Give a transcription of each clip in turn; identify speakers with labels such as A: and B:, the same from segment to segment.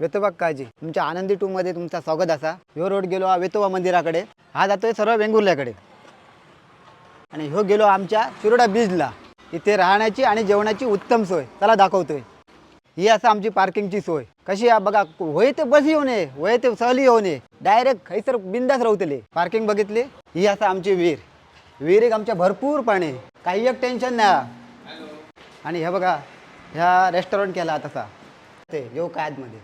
A: वेतोबा काळजी. तुमच्या आनंदी टू मध्ये तुमचा स्वागत असा. ह्यो रोड गेलो वेतोबा मंदिराकडे. हा जातोय सर्व वेंगुर्ल्याकडे. आणि ह्यो गेलो आमच्या शिरोडा बीचला इथे राहण्याची आणि जेवणाची उत्तम सोय. त्याला दाखवतोय. ही असं आमची पार्किंगची सोय. कशी आहे? बघा होय ते बस येऊ नये होय ते सहली येऊ नये डायरेक्ट खैसर बिंदास राहतले पार्किंग बघितली? ही असं आमची विहीर. एक आमच्या भरपूर पाणी काही एक टेन्शन नाही. आणि हे बघा ह्या रेस्टॉरंट केला तसा ते येऊ काय आतमध्ये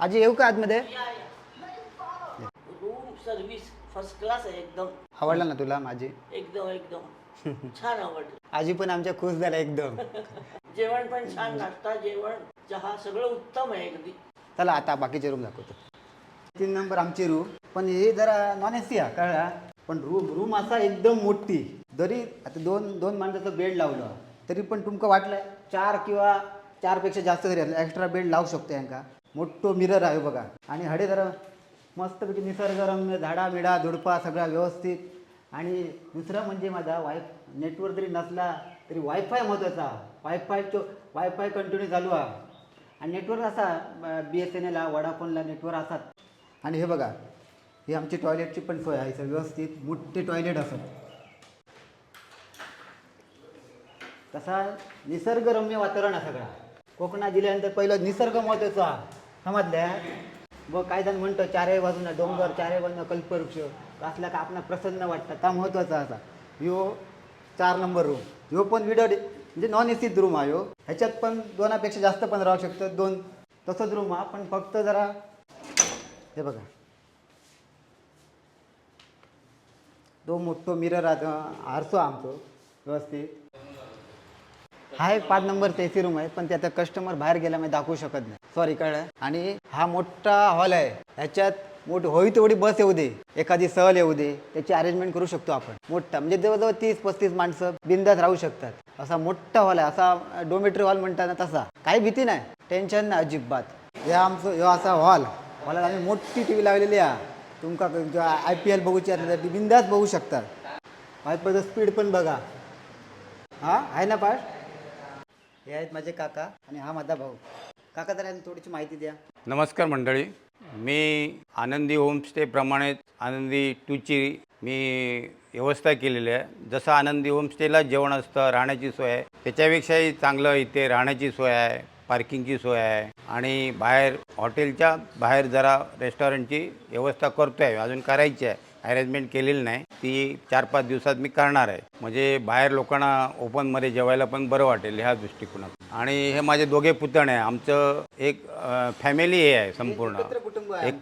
A: आजी येऊ का आतमध्ये?
B: रूम सर्व्हिस फर्स्ट क्लास आहे एकदम.
A: आवडला ना तुला माझी
B: एकदम एकदम. छान आवडलं.
A: आजी पण आमच्या खुश झाल्या एकदम.
B: जेवण पण छान नाश्ता जेवण चहा सगळं उत्तम आहे अगदी.
A: चला आता बाकीचे रूम दाखवतो. तीन नंबर आमची रूम पण हे जरा नॉन ए सी आहे कळला? पण रूम रूम असा एकदम मोठी. जरी आता दोन दोन माणसाचं बेड लावलं तरी पण तुमका वाटलं चार किंवा चारपेक्षा जास्त जरी एक्स्ट्रा बेड लावू शकतो यांका. मोठं मिरर आहे बघा. आणि हडे जरा मस्तपैकी निसर्गरम्य झाडा बिडा झुडपा सगळा व्यवस्थित. आणि दुसरं म्हणजे माझा वाय नेटवर्क जरी नसला तरी वायफाय महत्त्वाचा वायफायचो वायफाय कंटिन्यू चालू आहे. आणि नेटवर्क असा बी एस एन एला वडाफोनला नेटवर्क असतात. आणि हे बघा हे आमची टॉयलेटची पण सोय आहे व्यवस्थित. मोठे टॉयलेट असत तसा निसर्गरम्य वातावरण आहे सगळा. कोकणात दिल्यानंतर पहिलं निसर्ग महत्त्वाचा. समजल्या? व काय जण म्हणतो चारही बाजूनं डोंगर चारही बाजूनं कल्पवृक्ष. असला का आपला प्रसन्न वाटतं. त्या महत्त्वाचा असा. ह्यो चार नंबर रूम ह्यो पण व्हिडिओ म्हणजे नॉन एसीच रूम आहे ह्यो ह्याच्यात पण दोनापेक्षा जास्त पण राहू शकतं. दोन तसंच रूम हा. पण फक्त जरा हे बघा. तो मोठो मिरर आरसो आमचो. व्यवस्थित. हा एक पाच नंबर एसी रूम आहे पण त्याचा कस्टमर बाहेर गेला मी दाखवू शकत नाही. सॉरी कळलं? आणि हा मोठा हॉल आहे. ह्याच्यात मोठ होई तेवढी बस येऊ दे. एखादी सहल येऊ दे. त्याची अरेंजमेंट करू शकतो आपण. मोठा म्हणजे जवळजवळ तीस पस्तीस माणसं बिंदात राहू शकतात. असा मोठा हॉल आहे. असा डोमेट्री हॉल म्हणतात ना तसा. काही भीती नाही. टेन्शन नाही अजिबात. हे आमचं ह्यो असा हॉल हॉलात आम्ही मोठी टी व्ही लावलेली आहे. तुमका आय पी एल बघूची असेल तर बिंदास बघू शकतात वायफायचं स्पीड पण बघा. हा? आहे ना पाठ हे आहेत माझे काका आणि हा माझा भाऊ. काका जरा थोडीशी माहिती द्या.
C: नमस्कार मंडळी. मी आनंदी होमस्टेप्रमाणेच आनंदी टूची मी व्यवस्था केलेली आहे. जसं आनंदी होमस्टेला जेवण असतं राहण्याची सोय आहे त्याच्यापेक्षाही चांगलं इथे राहण्याची सोय आहे पार्किंगची सोय आहे. आणि बाहेर हॉटेलच्या बाहेर जरा रेस्टॉरंटची व्यवस्था करतो आहे अजून करायची आहे. अरेंजमेंट केलेली नाही. ती चार पाच दिवसात मी करणार आहे. म्हणजे बाहेर लोकांना ओपनमध्ये जेवायला पण बरं वाटेल ह्या दृष्टिकोनातून. आणि हे माझे दोघे पुतणे आहे आमचं एक फॅमिली हे आहे संपूर्ण.
A: कुटुंब आहे
C: एक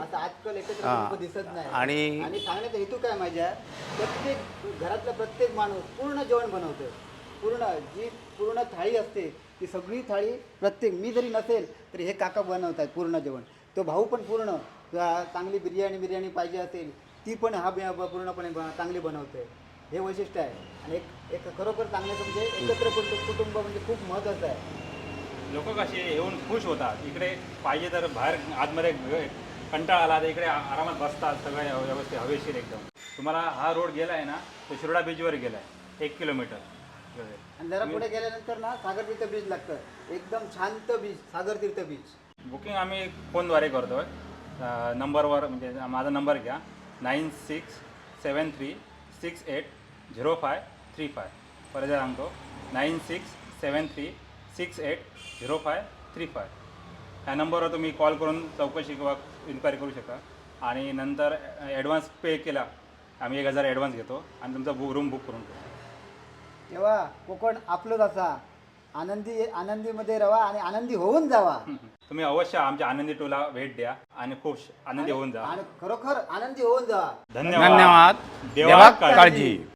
A: असं आजकाल एकत्र
C: हा.
A: कुटुंब दिसत नाही.
C: आणि-
A: आणि सांगण्याचा हेतू काय माझ्या? प्रत्येक घरातला प्रत्येक माणूस पूर्ण जेवण बनवतोय पूर्ण जी पूर्ण थाळी असते ती सगळी थाळी प्रत्येक मी जरी नसेल तरी हे काका बनवतात पूर्ण जेवण. तो भाऊ पण पूर्ण चांगली बिर्याणी बिर्याणी पाहिजे असेल ती पण हा पूर्णपणे चांगली बनवतोय हे वैशिष्ट्य आहे. आणि एक एक खरोखर सांगण्याचं म्हणजे एकत्र कुटुंब कुटुंब म्हणजे खूप महत्त्वाचं आहे.
D: लोक कसे येऊन खुश होतात. इकडे पाहिजे तर बाहेर आतमध्ये कंटाळा आला तर इकडे आ- आरामात बसतात. सगळं व्यव- व्यवस्थित हवेशीर एकदम. तुम्हाला हा रोड गेला आहे ना तो शिरोडा बीचवर गेला आहे एक किलोमीटर
A: आणि जरा पुढे गेल्यानंतर ना सागर तीर्थ बीच लागतं. एकदम शांत beach Sagar Tirth beach
D: booking आम्ही फोनद्वारे करतो आहे नंबरवर म्हणजे माझा नंबर घ्या. Nine six seven three six eight zero five three five परत सांगतो nine six seven three six eight zero five three five. ह्या नंबरवर तुम्ही कॉल करून चौकशी किंवा इन्क्वायरी करू शकता. आणि नंतर ॲडव्हान्स पे केला आम्ही एक हजार ॲडव्हान्स घेतो आणि तुमचा बु रूम बुक करून ठेवतो.
A: तेव्हा कोकण आपलंच असा. आनंदी आनंदीमध्ये रवा आणि आनंदी होऊन जावा.
D: तुम्ही अवश्य आमच्या आनंदी टूला भेट द्या आणि खुश आनंदी होऊन जा.
A: आणि खरोखर आनंदी होऊन जावा
D: धन्यवाद.
C: धन्यवाद.
D: देवा.
C: काळजी.